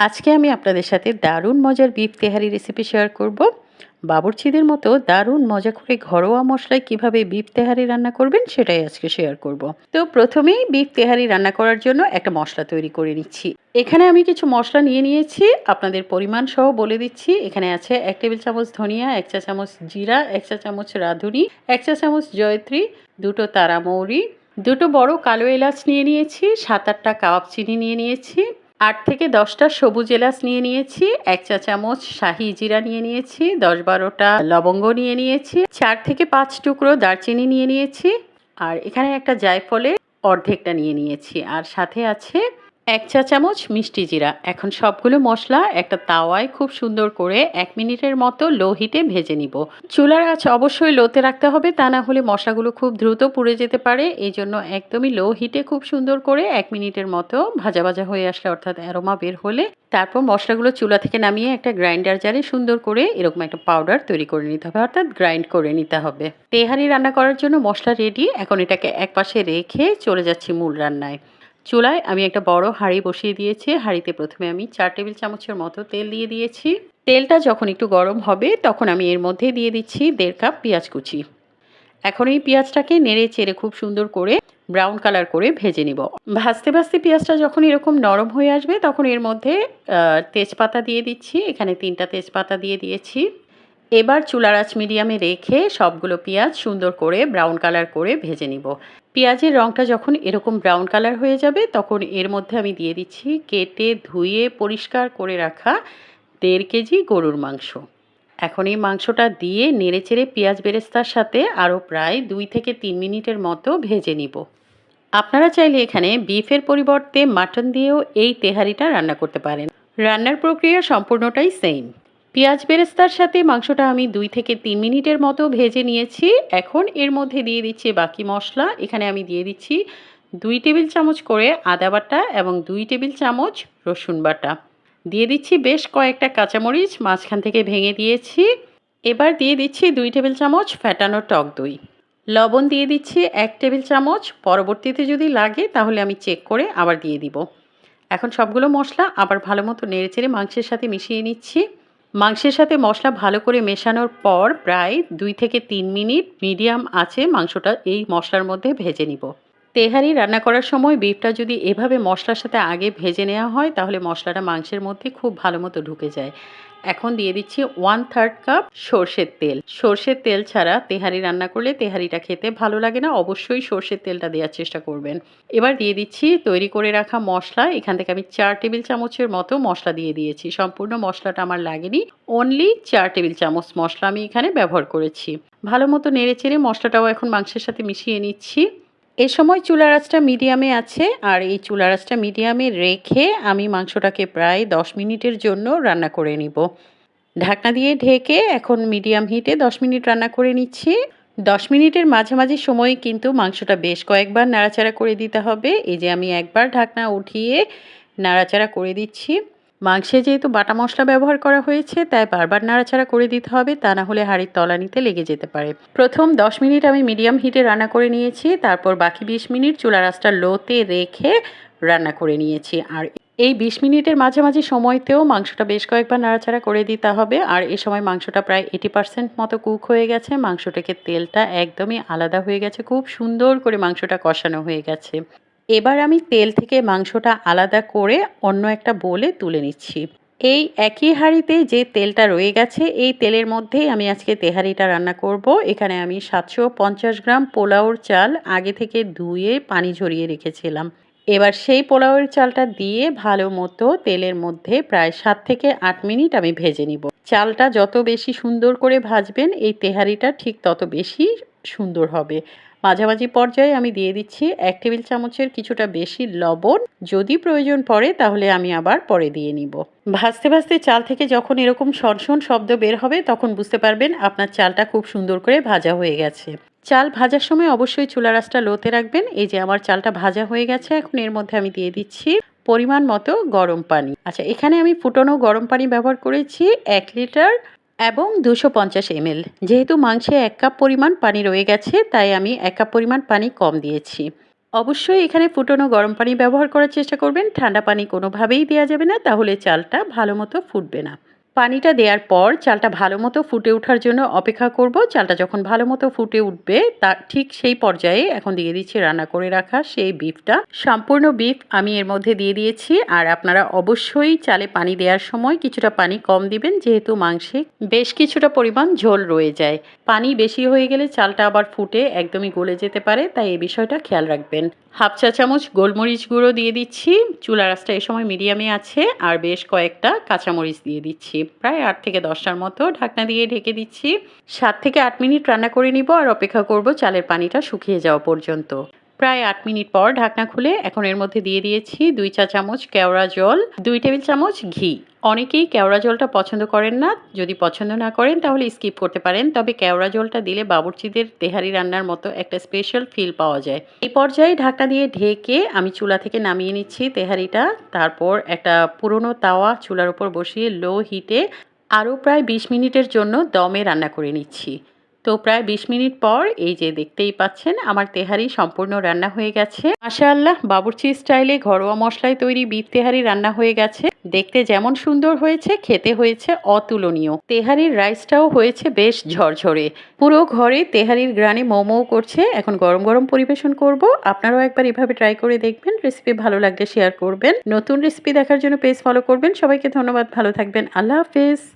আজকে আমি আপনাদের সাথে দারুণ মজার বিফ তেহারি রেসিপি শেয়ার করব। বাবুর্চিদের মতো দারুণ মজা করে ঘরোয়া মশলায় কীভাবে বিফ তেহারি রান্না করবেন সেটাই আজকে শেয়ার করব। তো প্রথমেই বিফ তেহারি রান্না করার জন্য একটা মশলা তৈরি করে নিচ্ছি। এখানে আমি কিছু মশলা নিয়ে নিয়েছি, আপনাদের পরিমাণ সহ বলে দিচ্ছি। এখানে আছে এক টেবিল চামচ ধনিয়া, এক চা চামচ জিরা, এক চা চামচ রাঁধুনি, এক চা চামচ জয়ত্রী, দুটো তারা মৌরি দুটো বড় কালো এলাচ নিয়ে নিয়েছি, সাত আটটা কাবাব চিনি নিয়ে নিয়েছি আট থেকে দশটা সবুজ এলাচ নিয়ে নিয়েছি, এক চা চামচ শাহি জিরা নিয়ে নিয়েছি, দশ বারোটা লবঙ্গ নিয়ে নিয়েছি, চার থেকে পাঁচ টুকরো দারচিনি নিয়ে নিয়েছি, আর এখানে একটা জায়ফলের অর্ধেকটা নিয়ে নিয়েছি, আর সাথে আছে এক চা চামচ মিষ্টি জিরা। এখন সবগুলো মশলা একটা তাওয়ায় খুব সুন্দর করে এক মিনিটের মতো লো হিটে ভেজে নিব। চুলার আঁচ অবশ্যই লোতে রাখতে হবে, তা না হলে মশলাগুলো খুব দ্রুত পুড়ে যেতে পারে। এই জন্য একদমই লো হিটে খুব সুন্দর করে এক মিনিটের মতো ভাজা ভাজা হয়ে আসলে অর্থাৎ অ্যারোমা বের হলে তারপর মশলাগুলো চুলা থেকে নামিয়ে একটা গ্রাইন্ডার জারে সুন্দর করে এরকম একটা পাউডার তৈরি করে নিতে হবে, অর্থাৎ গ্রাইন্ড করে নিতে হবে। তেহারি রান্না করার জন্য মশলা রেডি এখন এটাকে এক পাশে রেখে চলে যাচ্ছি মূল রান্নায়। চুলায় আমি একটা বড় হাঁড়ি বসিয়ে দিয়েছি। হাঁড়িতে প্রথমে আমি চার টেবিল চামচের মতো তেল দিয়ে দিয়েছি। তেলটা যখন একটু গরম হবে, তখন আমি এর মধ্যে দিয়ে দিচ্ছি দেড় কাপ পেঁয়াজ কুচি। এখন এই পেঁয়াজটাকে নেড়ে চেড়ে খুব সুন্দর করে ব্রাউন কালার করে ভেজে নিব। ভাজতে ভাজতে পেঁয়াজটা যখন এরকম নরম হয়ে আসবে, তখন এর মধ্যে তেজপাতা দিয়ে দিচ্ছি। এখানে তিনটা তেজপাতা দিয়ে দিয়েছি। এবার চুলার আঁচ মিডিয়ামে রেখে সবগুলো পেঁয়াজ সুন্দর করে ব্রাউন কালার করে ভেজে নিব। পেঁয়াজের রঙটা যখন এরকম ব্রাউন কালার হয়ে যাবে, তখন এর মধ্যে আমি দিয়ে দিচ্ছি কেটে ধুয়ে পরিষ্কার করে রাখা দেড় কেজি গরুর মাংস। এখন এই মাংসটা দিয়ে নেড়েচেড়ে পেঁয়াজ বেরেস্তার সাথে আরও প্রায় দুই থেকে তিন মিনিটের মতো ভেজে নিব। আপনারা চাইলে এখানে বিফের পরিবর্তে মাটন দিয়েও এই তেহারিটা রান্না করতে পারেন। রান্নার প্রক্রিয়া সম্পূর্ণটাই সেম পেঁয়াজ বেরেস্তার সাথে মাংসটা আমি দুই থেকে তিন মিনিটের মতো ভেজে নিয়েছি। এখন এর মধ্যে দিয়ে দিচ্ছি বাকি মশলা। এখানে আমি দিয়ে দিচ্ছি দুই টেবিল চামচ করে আদা বাটা এবং দুই টেবিল চামচ রসুন বাটা। দিয়ে দিচ্ছি বেশ কয়েকটা কাঁচামরিচ, মাঝখান থেকে ভেঙে দিয়েছি। এবার দিয়ে দিচ্ছি দুই টেবিল চামচ ফ্যাটানো টক দই। লবণ দিয়ে দিচ্ছি এক টেবিল চামচ। পরবর্তীতে যদি লাগে তাহলে আমি চেক করে আবার দিয়ে দিব। এখন সবগুলো মশলা আবার ভালো মতো নেড়েচেড়ে মাংসের সাথে মিশিয়ে নিচ্ছি। মাংসের সাথে মশলা ভালো করে মেশানোর পর প্রায় দুই থেকে তিন মিনিট মিডিয়াম আছে মাংসটা এই মশলার মধ্যে ভেজে নিব। তেহারি রান্না করার সময় বিফটা যদি এভাবে মশলার সাথে আগে ভেজে নেওয়া হয়, তাহলে মশলাটা মাংসের মধ্যে খুব ভালো মতো ঢুকে যায়। এখন দিয়ে দিচ্ছি ওয়ান থার্ড কাপ সর্ষের তেল। সর্ষের তেল ছাড়া তেহারি রান্না করলে তেহারিটা খেতে ভালো লাগে না, অবশ্যই সর্ষের তেলটা দেওয়ার চেষ্টা করবেন। এবার দিয়ে দিচ্ছি তৈরি করে রাখা মশলা। এখান থেকে আমি চার টেবিল চামচের মতো মশলা দিয়ে দিয়েছি। সম্পূর্ণ মশলাটা আমার লাগেনি। অনলি চার টেবিল চামচ মশলা আমি এখানে ব্যবহার করেছি। ভালো মতো নেড়ে চেড়ে মশলাটাও এখন মাংসের সাথে মিশিয়ে নিচ্ছি। এ সময় চুলার মিডিয়ামে আছে, আর এই চুলার মিডিয়ামে রেখে আমি মাংসটাকে প্রায় দশ মিনিটের জন্য রান্না করে নিব। ঢাকনা দিয়ে ঢেকে এখন মিডিয়াম হিটে দশ মিনিট রান্না করে নিচ্ছি। দশ মিনিটের মাঝামাঝি সময়ে কিন্তু মাংসটা বেশ কয়েকবার নাড়াচাড়া করে দিতে হবে। এই যে আমি একবার ঢাকনা উঠিয়ে নাড়াচাড়া করে দিচ্ছি। মাংসে যেহেতু বাটা মশলা ব্যবহার করা হয়েছে, তাই বারবার নাড়াচাড়া করে দিতে হবে, তা না হলে হাঁড়ির তলানিতে লেগে যেতে পারে। প্রথম দশ মিনিট আমি মিডিয়াম হিটে রান্না করে নিয়েছি, তারপর বাকি বিশ মিনিট চুলা রাসটা লোতে রেখে রান্না করে নিয়েছি। আর এই বিশ মিনিটের মাঝামাঝি সময়তেও মাংসটা বেশ কয়েকবার নাড়াচাড়া করে দিতে হবে, আর এ সময় মাংসটা প্রায় এইটি পার্সেন্ট মতো কুক হয়ে গেছে। মাংস থেকে তেলটা একদমই আলাদা হয়ে গেছে, খুব সুন্দর করে মাংসটা কষানো হয়ে গেছে। এবার আমি তেল থেকে মাংসটা আলাদা করে অন্য একটা বোলে তুলে নিচ্ছি। এই একই হাঁড়িতে যে তেলটা রয়ে গেছে, এই তেলের মধ্যেই আমি আজকে তেহারিটা রান্না করব। এখানে আমি সাতশো পঞ্চাশ গ্রাম পোলাওর চাল আগে থেকে ধুয়ে পানি ঝরিয়ে রেখেছিলাম। এবার সেই পোলাওয়ের চালটা দিয়ে ভালো মতো তেলের মধ্যে প্রায় সাত থেকে আট মিনিট আমি ভেজে নিব। চালটা যত বেশি সুন্দর করে ভাজবেন, এই তেহারিটা ঠিক তত বেশি সুন্দর হবে। মাঝামাঝি পর্যায়ে আমি দিয়ে দিচ্ছি এক টেবিল চামচের কিছুটা বেশি লবণ। যদি প্রয়োজন পড়ে, তাহলে আমি আবার পরে দিয়ে নিব। ভাজতে ভাজতে চাল থেকে যখন এরকম সনসন শব্দ বের হবে, তখন বুঝতে পারবেন আপনার চালটা খুব সুন্দর করে ভাজা হয়ে গেছে। চাল ভাজার সময় অবশ্যই চুলা রাসটা লোতে রাখবেন। এই যে আমার চালটা ভাজা হয়ে গেছে, এখন এর মধ্যে আমি দিয়ে দিচ্ছি পরিমাণ মতো গরম পানি। আচ্ছা এখানে আমি ফুটনো গরম পানি ব্যবহার করেছি এক লিটার এবং দুশো পঞ্চাশ এমএল যেহেতু মাংসে এক কাপ পরিমাণ পানি রয়ে গেছে, তাই আমি এক কাপ পরিমাণ পানি কম দিয়েছি। অবশ্যই এখানে ফুটনো গরম পানি ব্যবহার করার চেষ্টা করবেন। ঠান্ডা পানি কোনোভাবেই দেওয়া যাবে না, তাহলে চালটা ভালো মতো ফুটবে না। পানিটা দেওয়ার পর চালটা ভালো মতো ফুটে ওঠার জন্য অপেক্ষা করব। চালটা যখন ভালো মতো ফুটে উঠবে, তা ঠিক সেই পর্যায়ে এখন দিয়ে দিচ্ছি রান্না করে রাখা সেই বিফটা। সম্পূর্ণ বিফ আমি এর মধ্যে দিয়ে দিয়েছি আর আপনারা অবশ্যই চালে পানি দেওয়ার সময় কিছুটা পানি কম দিবেন, যেহেতু মাংসে বেশ কিছুটা পরিমাণ ঝোল রয়ে যায়। পানি বেশি হয়ে গেলে চালটা আবার ফুটে একদমই গলে যেতে পারে, তাই এই বিষয়টা খেয়াল রাখবেন। হাফ চা চামচ গোলমরিচ গুঁড়ো দিয়ে দিচ্ছি। চুলা রাসটা এই সময় মিডিয়ামে আছে আর বেশ কয়েকটা কাঁচামরিচ দিয়ে দিচ্ছি। প্রায় আট থেকে দশটার মতো ঢাকনা দিয়ে ঢেকে দিচ্ছি। সাত থেকে আট মিনিট রান্না করে নিব আর অপেক্ষা করব চালের পানিটা শুকিয়ে যাওয়া পর্যন্ত। প্রায় আট মিনিট পর ঢাকনা খুলে এখন এর মধ্যে দিয়ে দিয়েছি দুই চা চামচ কেওড়া জল, দুই টেবিল চামচ ঘি। অনেকেই কেওড়া জলটা পছন্দ করেন না। যদি পছন্দ না করেন তাহলে স্কিপ করতে পারেন। তবে কেওড়া জলটা দিলে বাবুর্চিদের তেহারি রান্নার মতো একটা স্পেশাল ফিল পাওয়া যায়। এই পর্যায়ে ঢাকনা দিয়ে ঢেকে আমি চুলা থেকে নামিয়ে নিচ্ছি তেহারিটা। তারপর একটা পুরনো তাওয়া চুলার উপর বসিয়ে লো হিটে আরও প্রায় বিশ মিনিটের জন্য দমে রান্না করে নিচ্ছি। তো প্রায় বিশ মিনিট পর এই যে দেখতেই পাচ্ছেন, আমার তেহারি সম্পূর্ণ রান্না হয়ে গেছে। মাশাআল্লাহ, বাবুর্চি স্টাইলে ঘরোয়া মশলায় তৈরি বিফ তেহারি রান্না হয়ে গেছে। দেখতে যেমন সুন্দর হয়েছে, খেতে হয়েছে অতুলনীয়। তেহারির রাইসটাও হয়েছে বেশ ঝরঝরে। পুরো ঘরে তেহারির গ্রানে মোমো করছে। এখন গরম গরম পরিবেশন করব। আপনারাও একবার এভাবে ট্রাই করে দেখবেন। রেসিপি ভালো লাগলে শেয়ার করবেন। নতুন রেসিপি দেখার জন্য পেজ ফলো করবেন। সবাইকে ধন্যবাদ। ভালো থাকবেন। আল্লাহ হাফেজ।